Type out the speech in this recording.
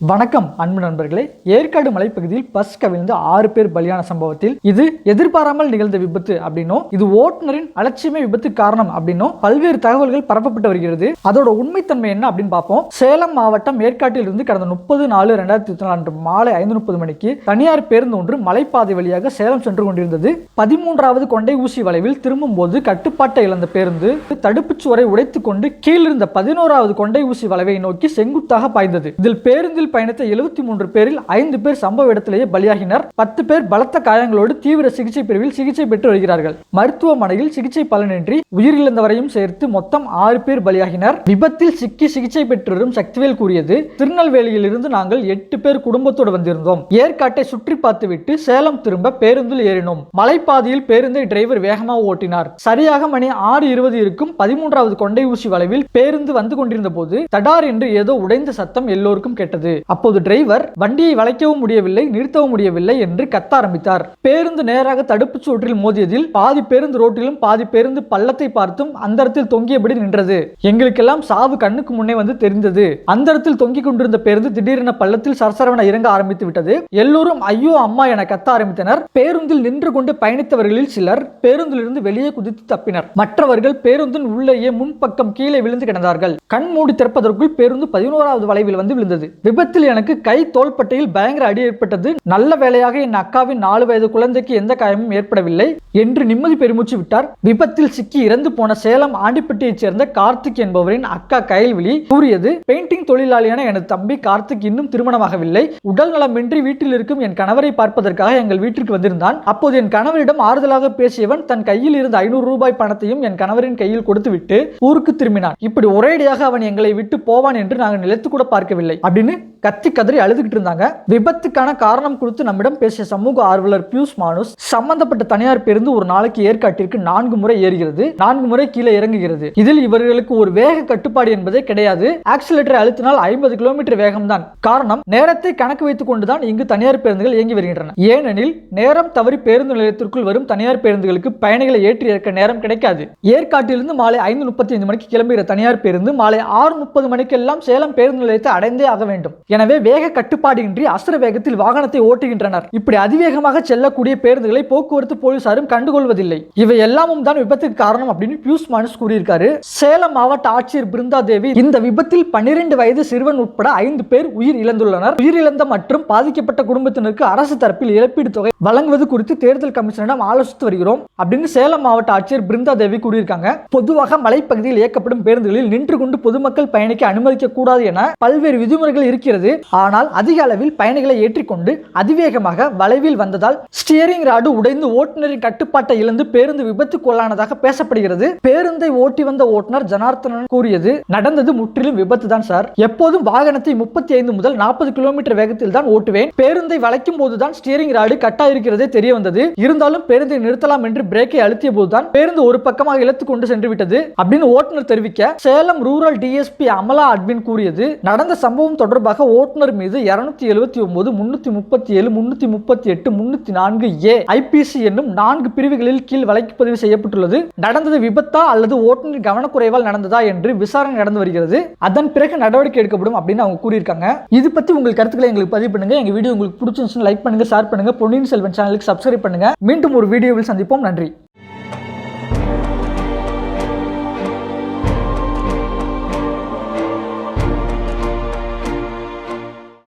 வணக்கம் அன்பு நண்பர்களே. ஏற்காடு மலைப்பகுதியில் பஸ் கவிழ்ந்து ஆறு பேர் பலியான சம்பவத்தில் இது எதிர்பாராமல் நிகழ்ந்த விபத்து அப்படின்னும் இது ஓட்டுநரின் அலட்சியமே விபத்து காரணம் அப்படின்னும் பல்வேறு தகவல்கள் பரப்பப்பட்டு வருகிறது. அதோட உண்மைத்தன்மை என்ன அப்படின்னு பார்ப்போம். சேலம் மாவட்டம் ஏற்காட்டில் இருந்து கடந்த முப்பது நாலு ரெண்டாயிரத்தி இருபத்தி நாலு அன்று மாலை ஐந்து முப்பது மணிக்கு தனியார் பேருந்து ஒன்று மலைப்பாதை வழியாக சேலம் சென்று கொண்டிருந்தது. பதிமூன்றாவது கொண்டை ஊசி வளைவில் திரும்பும் போது கட்டுப்பாட்டை இழந்த பேருந்து தடுப்புச் சுவரை உடைத்துக் கொண்டு கீழிருந்த பதினோராவது கொண்டை ஊசி வளைவை நோக்கி செங்குத்தாக பாய்ந்தது. இதில் பேருந்தில் பயணித்த எழுபத்தி மூன்று பேரில் ஐந்து பேர் சம்பவ இடத்திலேயே பலியாகினர். பத்து பேர் பலத்த காயங்களோடு தீவிர சிகிச்சை பிரிவில் சிகிச்சை பெற்று வருகிறார்கள். மருத்துவமனையில் சிகிச்சை பலனின்றி உயிரிழந்தவரையும் சேர்த்து மொத்தம் ஆறு பேர் பலியாகினர். விபத்தில் சிக்கி சிகிச்சை பெற்று வரும் சக்திவேல் கூறியது திருநெல்வேலியில் இருந்து நாங்கள் எட்டு பேர் குடும்பத்தோடு வந்திருந்தோம். ஏற்காட்டை சுற்றி பார்த்துவிட்டு சேலம் திரும்ப பேருந்தில் ஏறினோம். மலைப்பாதையில் பேருந்தை டிரைவர் வேகமாக ஓட்டினார். சரியாக மணி ஆறு இருபது இருக்கும் பதிமூன்றாவது கொண்டை ஊசி வளைவில் பேருந்து வந்து கொண்டிருந்த போது தடார் என்று ஏதோ உடைந்த சத்தம் எல்லோருக்கும் கேட்டது. அப்போது டிரைவர் வண்டியை வளைக்கவும் முடியவில்லை நிறுத்தவும் முடியவில்லை என்று கத்த ஆரம்பித்தார். பேருந்து நேராக தடுப்புச் சுற்றில் மோதியதில் பாதி பேருந்து ரோட்டிலும் பாதி பேருந்து பள்ளத்தை பார்த்தும் அந்தரத்தில் தொங்கியபடி நின்றது. எங்களுக்கெல்லாம் சாவு கண்ணுக்கு முன்னே வந்து தெரிந்தது. அந்தரத்தில் தொங்கிக் கொண்டிருந்த பேருந்து திடீரென பள்ளத்தில் சரசரவென இறங்க ஆரம்பித்து விட்டது. எல்லோரும் ஐயோ அம்மா என கத்த ஆரம்பித்தனர். பேருந்தில் நின்று கொண்டு பயணித்தவர்களில் சிலர் பேருந்திலிருந்து வெளியே குதித்து தப்பினர். மற்றவர்கள் பேருந்தின் உள்ளேயே முன்பக்கம் கீழே விழுந்து கிடந்தார்கள். கண் மூடி திறப்பதற்குள் பேருந்து பதினோராவது வளைவில் வந்து விழுந்தது. விபத்து விபத்தில் எனக்கு கை தோள்பட்டையில் பயங்கர அடி ஏற்பட்டது. நல்ல வேலையாக என் அக்காவின் நாலு வயது குழந்தைக்கு எந்த காயமும் ஏற்படவில்லை என்று நிம்மதி பெருமூச்சு விட்டார். விபத்தில் சிக்கி இறந்து போன சேலம் ஆண்டிப்பட்டியைச் சேர்ந்த கார்த்திக் என்பவரின் அக்கா கயல்விழி கூறியது பெயிண்டிங் தொழிலாளியான எனது தம்பி கார்த்திக் இன்னும் திருமணமாகவில்லை. உடல் நலமின்றி வீட்டில் இருக்கும் என் கணவரை பார்ப்பதற்காக எங்கள் வீட்டிற்கு வந்திருந்தான். அப்போது என் கணவரிடம் ஆறுதலாக பேசியவன் தன் கையில் இருந்த ஐநூறு ரூபாய் பணத்தையும் என் கணவரின் கையில் கொடுத்துவிட்டு ஊருக்கு திரும்பினான். இப்படி ஒரேடியாக அவன் எங்களை விட்டு போவான் என்று நாங்கள் நிலைத்து கூட பார்க்கவில்லை. அப்படின்னு கத்தி கதறி அழுதுகிட்டு இருந்தாங்க. விபத்துக்கான காரணம் குறித்து நம்மிடம் பேசிய சமூக ஆர்வலர் பியூஸ் மானுஸ் சம்பந்தப்பட்ட தனியார் பேருந்து ஒரு நாளைக்கு ஏற்காட்டிற்கு நான்கு முறை ஏறுகிறது நான்கு முறை கீழே இறங்குகிறது. இதில் இவர்களுக்கு ஒரு வேக கட்டுப்பாடு என்பதே கிடையாது. ஆக்சிலேட்டரை அழுத்தினால் ஐம்பது கிலோமீட்டர் வேகம்தான். காரணம் நேரத்தை கணக்கு வைத்துக் கொண்டுதான் இங்கு தனியார் பேருந்துகள் இயங்கி வருகின்றன. ஏனெனில் நேரம் தவறி பேருந்து நிலையத்திற்குள் வரும் தனியார் பேருந்துகளுக்கு பயணிகளை ஏற்றி இறக்க நேரம் கிடைக்காது. ஏற்காட்டிலிருந்து மாலை ஐந்து முப்பத்தி ஐந்து மணிக்கு கிளம்புகிற தனியார் பேருந்து மாலை ஆறு முப்பது மணிக்கெல்லாம் சேலம் பேருந்து நிலையத்தை அடைந்தே ஆக வேண்டும். எனவே வேக கட்டுப்பாடின்றி அசுர வேகத்தில் வாகனத்தை ஓட்டுகின்றனர். இப்படி அதிவேகமாக செல்லக்கூடிய பேருந்துகளை போக்குவரத்து போலீசாரும் கண்டுகொள்வதில்லை. இவை எல்லாமும் தான் விபத்துக்கு காரணம் அப்படின்னு பியூஸ் மனுஷ் கூறியிருக்காரு. சேலம் மாவட்ட ஆட்சியர் பிருந்தா தேவி இந்த விபத்தில் பன்னிரண்டு வயது சிறுவன் உட்பட ஐந்து பேர் உயிர் இழந்துள்ளனர் உயிரிழந்த மற்றும் பாதிக்கப்பட்ட குடும்பத்தினருக்கு அரசு தரப்பில் இழப்பீடு தொகை வழங்குவது குறித்து தேர்தல் கமிஷனிடம் ஆலோசித்து வருகிறோம் அப்படின்னு சேலம் மாவட்ட ஆட்சியர் பிருந்தா தேவி கூறியிருக்காங்க. பொதுவாக மலைப்பகுதியில் இயக்கப்படும் பேருந்துகளில் நின்று கொண்டு பொதுமக்கள் பயணிக்க அனுமதிக்க கூடாது என பல்வேறு விதிமுறைகள் இருக்கிறது. ஆனால் அதிக அளவில் பயணிகளை ஏற்றிக்கொண்டு அதிவேகமாக வளைவில் வந்ததால் ஸ்டியரிங் ராடு உடைந்து ஓட்டுநரின் கட்டுப்பாட்டை இழந்து பேருந்து விபத்துக்குள்ளானதாக பேசப்படுகிறது. பேருந்தை ஓட்டி வந்த ஓட்டுநர் ஜனார்த்தனன் கூறியது நடந்தது முற்றிலும் விபத்து தான் சார். எப்போதும் வாகனத்தை முப்பத்தி ஐந்து முதல் நாற்பது கிலோமீட்டர் வேகத்தில் தான் ஓட்டுவேன். பேருந்தை வளைக்கும் போதுதான் ஸ்டியரிங் ராடு கட்டாயிருக்கிறதே தெரிய வந்தது இருந்தாலும் பேருந்தை நிறுத்தலாம் என்று பிரேக்கை அழுத்திய போதுதான் பேருந்து ஒரு பக்கமாக இழுத்து கொண்டு சென்று விட்டது அப்படின்னு ஓட்டுநர் தெரிவிக்க Salem rural DSP Amala admin கூறியது நடந்த சம்பவம் தொடர்பாக ஓட்டுநர் மீது இருநூத்தி எழுபத்தி ஒன்பது முன்னூத்தி முப்பத்தி ஏழு முன்னூத்தி முப்பத்தி எட்டு முன்னூத்தி நான்கு ஏ ஐபிசி என்னும் நான்கு பிரிவுகளில் கீழ் வழக்கு பதிவு செய்யப்பட்டுள்ளது. நடந்தது விபத்தா அல்லது ஓட்டுநர் கவனக்குறைவால் நடந்ததா என்று விசாரணை நடந்து வருகிறது. அதன் பிறகு நடவடிக்கை எடுக்கப்படும் அப்படின்னு அவங்க கூறியிருக்காங்க. இது பத்தி உங்கள் கருத்துக்களை எங்களுக்கு பதிவு பண்ணுங்க. எங்க வீடியோ உங்களுக்கு பிடிச்சிருந்துச்சுன்னு லைக் பண்ணுங்க ஷேர் பண்ணுங்க. பொன்னியின் செல்வன் சேனலுக்கு சப்ஸ்கிரைப் பண்ணுங்க. மீண்டும் ஒரு வீடியோவில் சந்திப்போம். நன்றி.